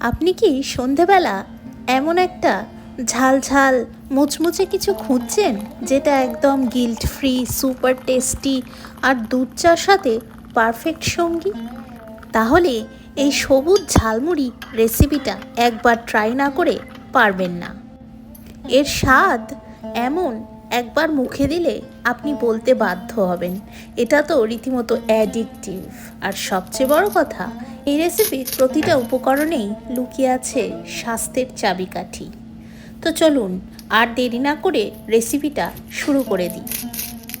আপনি কি সন্ধেবেলা এমন একটা ঝাল ঝাল মুচমুচে কিছু খুঁজছেন? যেটা একদম গিল্ট ফ্রি সুপার টেস্টি আর দুধ চার সাথে পারফেক্ট সঙ্গী? তাহলে এই সবুজ ঝালমুড়ি রেসিপিটা একবার ট্রাই না করে পারবেন না। এর স্বাদ এমন একবার মুখে দিলে আপনি বলতে বাধ্য হবেন। এটা তো রীতিমতো অ্যাডিকটিভ। আর সবচেয়ে বড় কথা, এই রেসিপির প্রতিটা উপকরণেই লুকিয়ে আছে স্বাস্থ্যের চাবিকাঠি। তো চলুন, আর দেরি না করে রেসিপিটা শুরু করে দিই।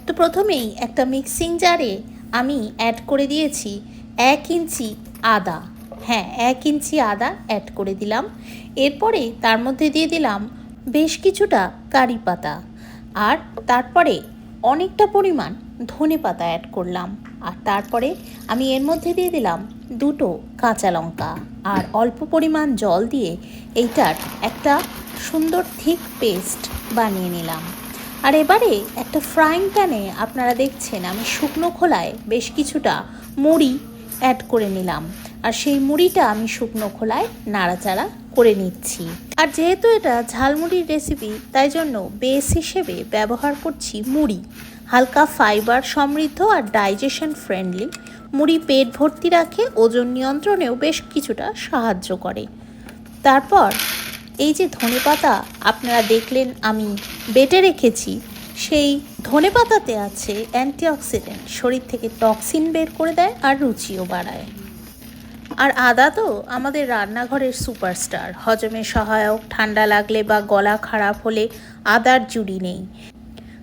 তো প্রথমেই একটা মিক্সিং জারে আমি অ্যাড করে দিয়েছি এক ইঞ্চি আদা। হ্যাঁ এক ইঞ্চি আদা অ্যাড করে দিলাম। এরপরে তার মধ্যে দিয়ে দিলাম বেশ কিছুটা কারি পাতা। আর তারপরে অনেকটা পরিমাণ ধনে পাতা অ্যাড করলাম। আর তারপরে আমি এর মধ্যে দিয়ে দিলাম দুটো কাঁচা লঙ্কা। আর অল্প পরিমাণ জল দিয়ে এইটার একটা সুন্দর থিক পেস্ট বানিয়ে নিলাম। আর এবারে একটা ফ্রাইং প্যানে আপনারা দেখছেন আমি শুকনো খোলায় বেশ কিছুটা মুড়ি অ্যাড করে নিলাম। আর সেই মুড়িটা আমি শুকনো খোলায় নাড়াচাড়া করে নিচ্ছি। আর যেহেতু এটা ঝালমুড়ির রেসিপি তাই জন্য বেস হিসেবে ব্যবহার করছি মুড়ি। হালকা ফাইবার সমৃদ্ধ আর ডাইজেশন ফ্রেন্ডলি মুড়ি পেট ভর্তি রাখে, ওজন নিয়ন্ত্রণেও বেশ কিছুটা সাহায্য করে। তারপর এই যে ধনেপাতা আপনারা দেখলেন আমি বেটে রেখেছি, সেই ধনেপাতাতে আছে অ্যান্টিঅক্সিডেন্ট শরীর থেকে টক্সিন বের করে দেয় আর রুচিও বাড়ায়। আর আদা তো আমাদের রান্নাঘরের সুপারস্টার। হজমে সহায়ক, ঠান্ডা লাগলে বা গলা খারাপ হলে আদার জুড়ি নেই।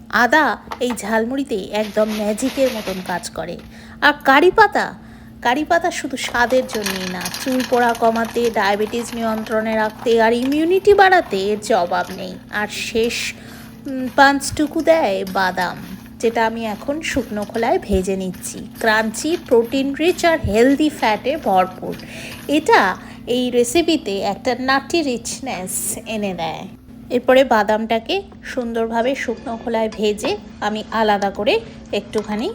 আদা এই ঝালমুড়িতে একদম ম্যাজিকের মতন কাজ করে। আর কারি পাতা? কারি পাতা শুধু স্বাদের জন্যই না, চুল পোড়া কমাতে, ডায়াবেটিস নিয়ন্ত্রণে রাখতে আর ইমিউনিটি বাড়াতে জবাব নেই। আর শেষ পাঁচটুকু দেয় বাদাম। যেটা আমি এখন শুকনো খোলায় ভেজে নিচ্ছি। ক্রাঞ্চি, প্রোটিন রিচ আর হেলদি ফ্যাটে ভরপুর। এটা এই রেসিপিতে একটা নাটি রিচনেস এনে দেয়। এরপরে বাদামটাকে সুন্দরভাবে শুকনো খোলায় ভেজে আমি আলাদা করে একটুখানি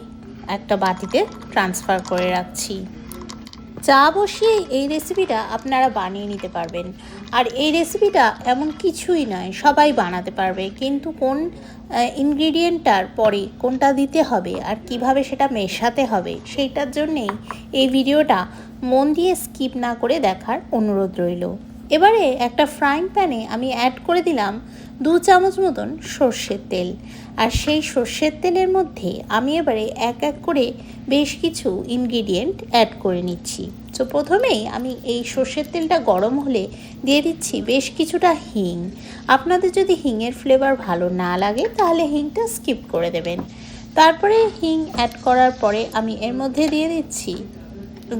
একটা বাটিতে ট্রান্সফার করে রাখছি। চা বসিয়ে এই রেসিপিটা আপনারা বানিয়ে নিতে পারবেন। আর এই রেসিপিটা এমন কিছুই নয়, সবাই বানাতে পারবে। কিন্তু কোন ইনগ্রিডিয়েন্টটার পরে কোনটা দিতে হবে আর কীভাবে সেটা মেশাতে হবে, সেইটার জন্যেই এই ভিডিওটা মন দিয়ে স্কিপ না করে দেখার অনুরোধ রইল। এবারে একটা ফ্রাইং প্যানে আমি অ্যাড করে দিলাম দু চামচ মতন সর্ষের তেল। আর সেই সর্ষের তেলের মধ্যে আমি এবারে এক এক করে বেশ কিছু ইনগ্রিডিয়েন্ট অ্যাড করে নিচ্ছি। তো প্রথমেই আমি এই সর্ষের তেলটা গরম হলে দিয়ে দিচ্ছি বেশ কিছুটা হিং। আপনাদের যদি হিংয়ের ফ্লেভার ভালো না লাগে, তাহলে হিংটা স্কিপ করে দেবেন। তারপরে হিং অ্যাড করার পরে আমি এর মধ্যে দিয়ে দিচ্ছি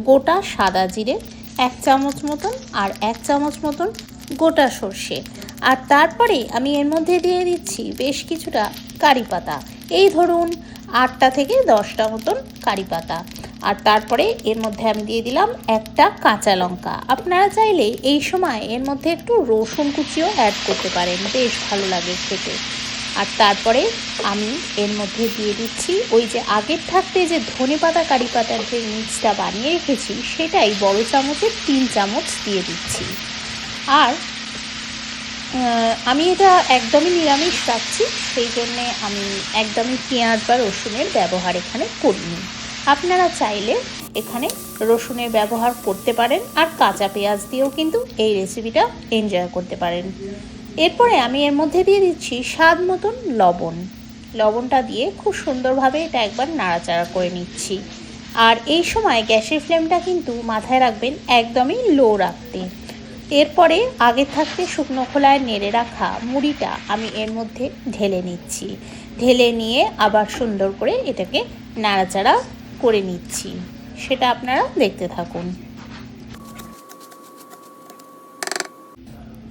গোটা সাদা জিরে, এক চামচ মতন আর এক চামচ মতন গোটা সর্ষে। আর তারপরে আমি এর মধ্যে দিয়ে দিচ্ছি বেশ কিছুটা কারি পাতা। এই ধরুন, আটটা থেকে দশটা মতন কারি পাতা। আর তারপরে এর মধ্যে আমি দিয়ে দিলাম একটা কাঁচা লঙ্কা। আপনারা চাইলে এই সময় এর মধ্যে একটু রসুন কুচিও অ্যাড করতে পারেন, বেশ ভালো লাগে খেতে। আর তারপরে আমি এর মধ্যে দিয়ে দিচ্ছি ওই যে আগের থাকতে যে ধনে পাতা কারি পাতার যে মিক্সটা বানিয়ে রেখেছি, সেটাই বড় চামচের তিন চামচ দিয়ে দিচ্ছি। আর আমি এটা একদমই নিরামিষ রাখছি সেই জন্যে আমি একদমই পেঁয়াজ বা রসুনের ব্যবহার এখানে করিনি। আপনারা চাইলে এখানে রসুনের ব্যবহার করতে পারেন, আর কাঁচা পেঁয়াজ দিয়েও কিন্তু এই রেসিপিটা এনজয় করতে পারেন। এরপরে আমি এর মধ্যে দিয়ে দিচ্ছি স্বাদ মতন লবণ। লবণটা দিয়ে খুব সুন্দরভাবে এটা একবার নাড়াচাড়া করে নিচ্ছি। আর এই সময় গ্যাসের ফ্লেমটা কিন্তু মাথায় রাখবেন একদমই লো রাখতে। এরপরে আগে থাকতে শুকনো খোলায় নেড়ে রাখা মুড়িটা আমি এর মধ্যে ঢেলে নিচ্ছি। ঢেলে নিয়ে আবার সুন্দর করে এটাকে নাড়াচাড়া করে নিচ্ছি। সেটা আপনারা দেখতে থাকুন।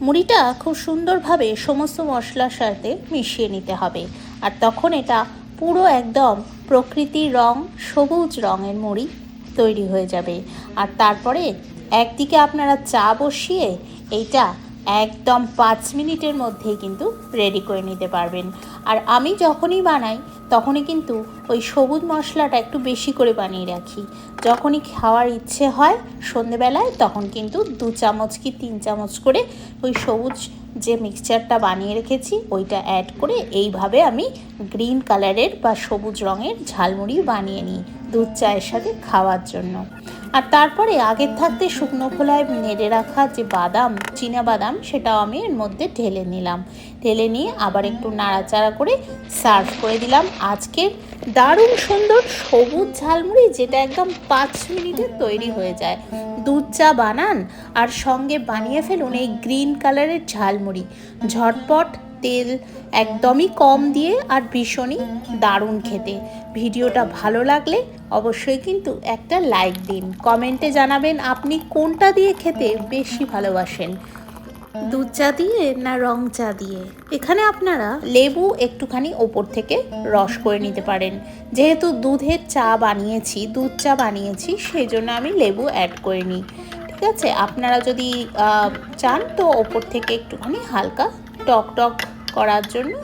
মুড়িটা খুব সুন্দরভাবে সমস্ত মশলার সাথে মিশিয়ে নিতে হবে। আর তখন এটা পুরো একদম প্রকৃতির রং, সবুজ রঙের মুড়ি তৈরি হয়ে যাবে। আর তারপরে একদিকে আপনারা চা বসিয়ে এইটা একদম পাঁচ মিনিটের মধ্যেই কিন্তু রেডি করে নিতে পারবেন। আর আমি যখনই বানাই, তখনই কিন্তু ওই সবুজ মশলাটা একটু বেশি করে বানিয়ে রাখি। যখনই খাওয়ার ইচ্ছে হয় সন্ধেবেলায়, তখন কিন্তু দু চামচ কি তিন চামচ করে ওই সবুজ যে মিক্সচারটা বানিয়ে রেখেছি, ওইটা অ্যাড করে এইভাবে আমি গ্রিন কালারের বা সবুজ রঙের ঝালমুড়ি বানিয়ে নিই দুধ, চায়ের সাথে খাওয়ার জন্য। আর তারপরে আগের থাকতে শুকনো খোলায় নেড়ে রাখা যে বাদাম, চীনা বাদাম, সেটাও আমি এর মধ্যে ঢেলে নিলাম। ঢেলে নিয়ে আবার একটু নাড়াচাড়া করে সার্ভ করে দিলাম। আজকের দারুণ সুন্দর সবুজ ঝালমুড়ি, যেটা একদম পাঁচ মিনিটে তৈরি হয়ে যায়। দুধ, চা, বানান, আর সঙ্গে বানিয়ে ফেলুন এই গ্রিন কালারের ঝালমুড়ি। ঝটপট তেল একদমই কম দিয়ে আর ভীষণই দারুণ খেতে। ভিডিওটা ভালো লাগলে অবশ্যই কিন্তু একটা লাইক দিন। কমেন্টে জানাবেন আপনি কোনটা দিয়ে খেতে বেশি ভালোবাসেন। দুধ চা দিয়ে না রং চা দিয়ে? এখানে আপনারা লেবু একটুখানি ওপর থেকে রস করে নিতে পারেন। যেহেতু দুধের চা বানিয়েছি দুধ চা বানিয়েছি সেই জন্য আমি লেবু অ্যাড করে নিই। ঠিক আছে? আপনারা যদি চান তো ওপর থেকে একটুখানি হালকা টক টক করার জন্য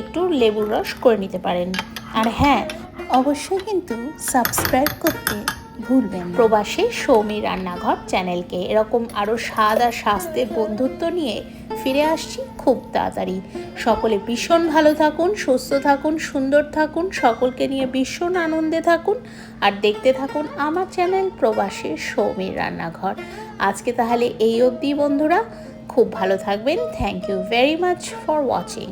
একটু লেবুর রস করে নিতে পারেন। আর হ্যাঁ অবশ্যই কিন্তু সাবস্ক্রাইব করতে ভুলবেন। প্রবাসী সৌমি রান্নাঘর চ্যানেলকে এরকম আরও স্বাদ আর স্বাস্থ্যের বন্ধুত্ব নিয়ে ফিরে আসছি খুব তাড়াতাড়ি। সকলে ভীষণ ভালো থাকুন, সুস্থ থাকুন, সুন্দর থাকুন, সকলকে নিয়ে ভীষণ আনন্দে থাকুন। আর দেখতে থাকুন আমার চ্যানেল প্রবাসী সৌমির রান্নাঘর। আজকে তাহলে এই অবধি বন্ধুরা। খুব ভালো থাকবেন। Thank you very much for watching